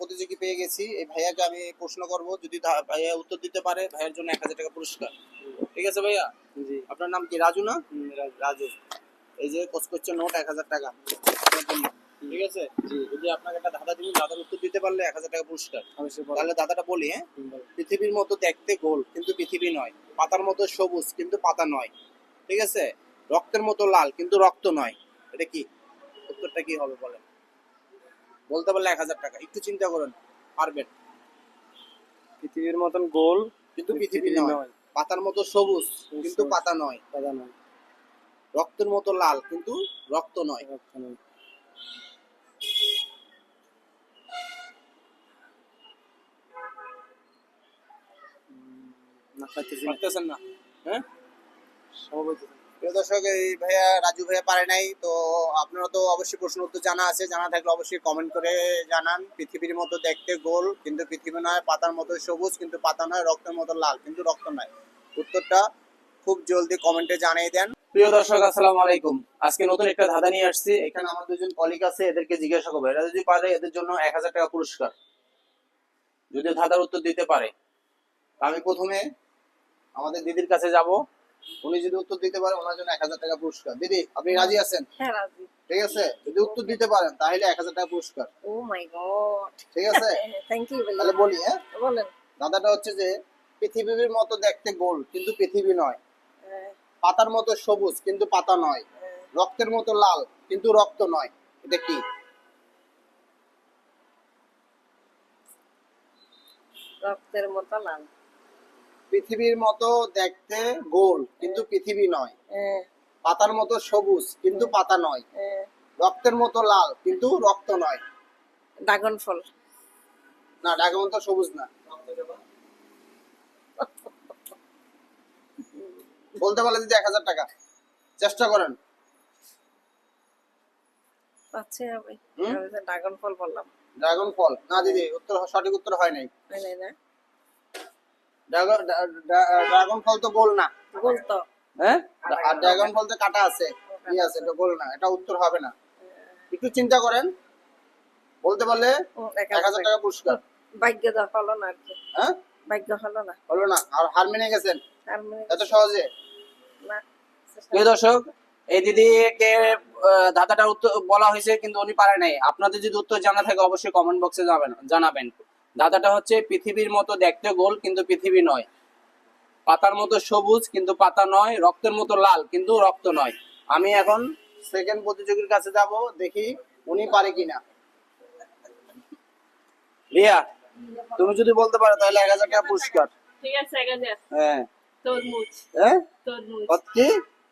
প্রতিযোগী পেয়ে গেছি। এই ভাইয়াকে আমি প্রশ্ন করব যদি ভাইয়া উত্তর দিতে পারে ভাইয়ের জন্য এক হাজার টাকা পুরস্কার। ঠিক আছে ভাইয়া? জি। আপনার নাম কি? রাজু না? রাজু। এই যে কসকচ্ছে নোট এক হাজার টাকা। ঠিক আছে? যদি আপনাকে একটা দাদা দিন দাদার উত্তর দিতে পারলে এক হাজার টাকা পুরস্কার। তাহলে দাদাটা বলি হ্যাঁ? পৃথিবীর মতো দেখতে গোল কিন্তু পৃথিবী নয়। পাতার মতো সবুজ কিন্তু পাতা নয়। ঠিক আছে? রক্তের মতো লাল কিন্তু রক্ত নয়। এটা কি? উত্তরটা কি হবে বলেন? বলতে পারলে এক হাজার টাকা। একটু চিন্তা করুন পারবেন। পৃথিবীর মতন গোল কিন্তু পৃথিবী নয়। পাতার মতো সবুজ কিন্তু পাতা নয়। দাদা নয়। রক্তের মতো লাল কিন্তু রক্ত নয়। রক্ত নয়। না পাইতেছি না। হ্যাঁ? সব হইতেছে। প্রিয় দর্শক, এই ভাইয়া রাজু ভাইয়া পারে নাই, তো আপনারা তো অবশ্যই প্রশ্ন উত্তর জানা আছে, জানা থাকলে অবশ্যই কমেন্ট করে জানান। পৃথিবীর মতো দেখতে গোল, কিন্তু পৃথিবী নয়, পাতার মতো সবুজ, কিন্তু পাতা নয়, রক্তের মতো লাল, কিন্তু রক্ত নয়। উত্তরটা খুব জলদি কমেন্টে জানিয়ে দেন। প্রিয় দর্শক, আসসালামু আলাইকুম। আজকে নতুন একটা ধাঁধা নিয়ে আসছি। এখানে আমার দুজন কলিগ আছে, এদেরকে জিজ্ঞাসা করব। এরা যদি পারে, এদের জন্য এক হাজার টাকা পুরস্কার। যদি ধাঁধার উত্তর দিতে পারে আমি প্রথমে আমাদের দিদির কাছে যাব। উনি যদি উত্তর দিতে পারে ওনার জন্য এক হাজার টাকা পুরস্কার। দিদি আপনি রাজি আছেন? হ্যাঁ রাজি। ঠিক আছে? যদি উত্তর দিতে পারেন তাহলে এক হাজার টাকা পুরস্কার। ও মাই গড ঠিক আছে? থ্যাংক ইউ তাহলে বলি হ্যাঁ? বলেন। দাদাটা হচ্ছে যে পৃথিবীর মতো দেখতে গোল কিন্তু পৃথিবী নয়। হ্যাঁ, পাতার মতো সবুজ কিন্তু পাতা নয়। হ্যাঁ। রক্তের মতো লাল কিন্তু রক্ত নয়। এটা কি? রক্তের মতো লাল। পৃথিবীর মতো দেখতে গোল কিন্তু পৃথিবী নয়। পাতার মতো সবুজ কিন্তু পাতা নয়। রক্তের মতো লাল কিন্তু রক্ত নয়। ড্রাগন ফল। না ড্রাগন তো সবুজ না। বলতে পারলে দিদি এক হাজার টাকা। চেষ্টা করেন। পাচ্ছে আমি। ড্রাগন ফল বললাম। ড্রাগন ফল। না দিদি উত্তর সঠিক উত্তর হয় নাই। হয় নাই না? ড্রাগন ফল তো গোল না। গোল তো। হ্যাঁ? আর ড্রাগন ফল তো কাটা আছে কি আছে এটা গোল না এটা উত্তর হবে না। একটু চিন্তা করেন বলতে পারলে এক হাজার টাকা পুরস্কার। ভাগ্য দা হলো না হ্যাঁ? ভাগ্য হলো না। হলো না আর হার মেনে গেছেন? এত সহজে? প্রিয় দর্শক এই দিদিকে ধাঁধাটার উত্তর বলা হয়েছে কিন্তু উনি পারে নাই। আপনাদের যদি উত্তর জানা থাকে অবশ্যই কমেন্ট বক্সে যাবেন জানাবেন। ধাঁধাটা হচ্ছে পৃথিবীর মতো দেখতে গোল কিন্তু পৃথিবী নয়। পাতার মতো সবুজ কিন্তু পাতা নয়। রক্তের মতো লাল কিন্তু রক্ত নয়। আমি এখন সেকেন্ড প্রতিযোগীর কাছে যাব দেখি উনি পারে কিনা। রিয়া তুমি যদি বলতে পারো তাহলে এক হাজার টাকা পুরস্কার। ঠিক আছে হ্যাঁ। তরমুজ। হ্যাঁ? তরমুজ।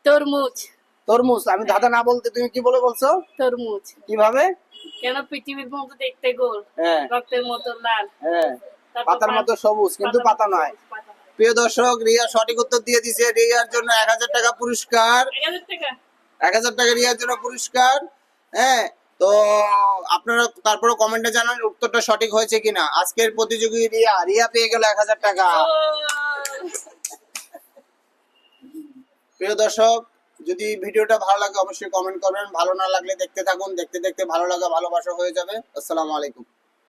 তরমুজ। তরমুজ আমি ধাঁধা না বলতে তুমি কি বলে বলছো? তরমুজ। কীভাবে? কেন পৃথিবীর মতো দেখতে গোল? হ্যাঁ। রক্তের মতো লাল। হ্যাঁ। পাতার মতো সবুজ কিন্তু পাতা নয়। প্রিয় দর্শক রিয়া সঠিক উত্তর দিয়ে দিছে। রিয়ার জন্য এক হাজার টাকা পুরস্কার। এক হাজার টাকা? রিয়ার জন্য পুরস্কার। হ্যাঁ তো আপনারা তারপরে কমেন্টে জানান উত্তরটা সঠিক হয়েছে কিনা। আজকের প্রতিযোগী রিয়া। রিয়া পেয়ে গেল এক হাজার টাকা। প্রিয় দর্শক যদি ভিডিওটা ভালো লাগে অবশ্যই কমেন্ট করবেন। ভালো না লাগলে দেখতে থাকুন। দেখতে দেখতে ভালো লাগা, ভালোবাসা হয়ে যাবে। আসসালামু আলাইকুম।